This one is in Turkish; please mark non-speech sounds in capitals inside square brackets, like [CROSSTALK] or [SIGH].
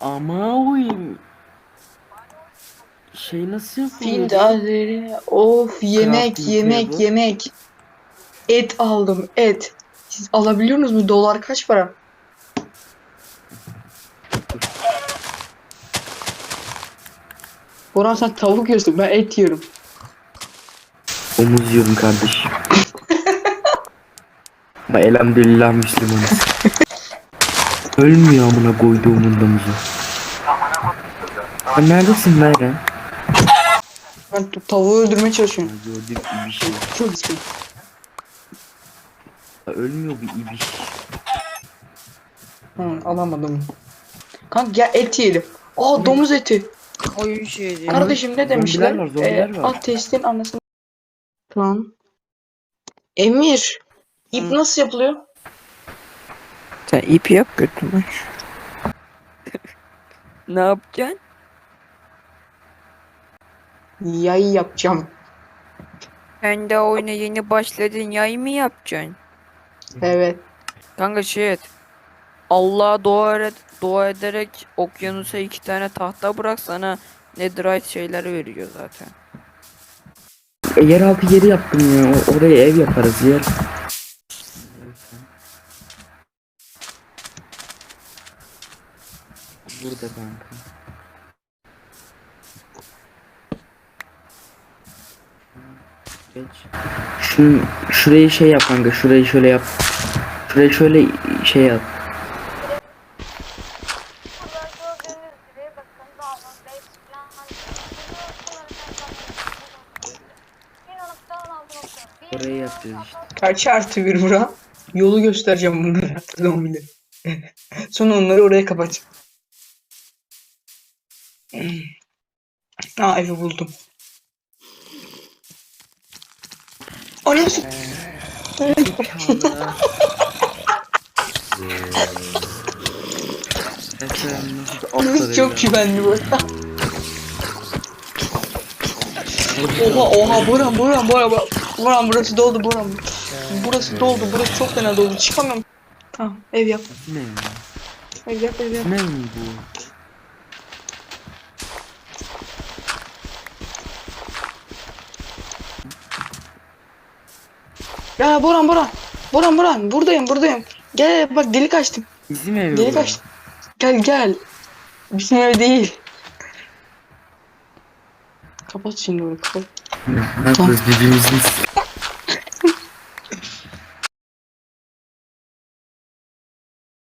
Ama oyun şey nasıl yapılıyor? Fil dağları. Of yemek Crafting yemek table. yemek. Et aldım et. Siz alabiliyor musunuz mu? Dolar kaç para? Boran sen tavuk yiyorsun ben et yiyorum. Omuz yiyorum kardeşim. [LAUGHS] Ama elhamdülillah Müslümanız. Ölmüyor amına koyduğumun domuzu. Sen neredesin Meryem? Ben t- tavuğu öldürmeye çalışıyorum. Gördüm bir şey. Çok istedim. Ölmüyor bir ibiş. Hı, alamadım. Kanka gel et yiyelim. Aa domuz eti. Oyun şeydi. Kardeşim ne demişler? Zombiler var, zombiler Ee, var. Ateistin anasını. Lan. Emir. İp Hı. nasıl yapılıyor? Sen ip yap götürmüş. [LAUGHS] ne yapacaksın? Yay yapacağım. Sen de oyuna yeni başladın yay mı yapacaksın? Evet. Kanka şey et. Allah'a dua, ed- dua ederek okyanusa iki tane tahta bırak sana netherite şeyler veriyor zaten. E, yeraltı yeri yaptım ya. Oraya ev yaparız yer. Burada kanka. Geç. Şu şurayı şey yap kanka. Şurayı şöyle yap. Şurayı şöyle şey yap. Orayı yapacağız işte. Kaç artı bir bura? Yolu göstereceğim bunlara. [LAUGHS] Zombileri. Sonra onları oraya kapatacağım. [CLEARS THROAT] Aa evi buldum. S- Burası çok güvenli bu. Oha oha Boran Boran Boran. Boran burası doldu Boran. Burası doldu burası çok fena doldu çıkamıyorum. Tamam ev yap Ne? ev yap ev yap. Ne bu? Ya Boran Boran. Boran Boran buradayım buradayım. Gel bak delik açtım. Bizim ev Delik açtım. Gel gel. Bizim ev değil. Kapat şimdi orayı kapat. Ne yapıyoruz birbirimizin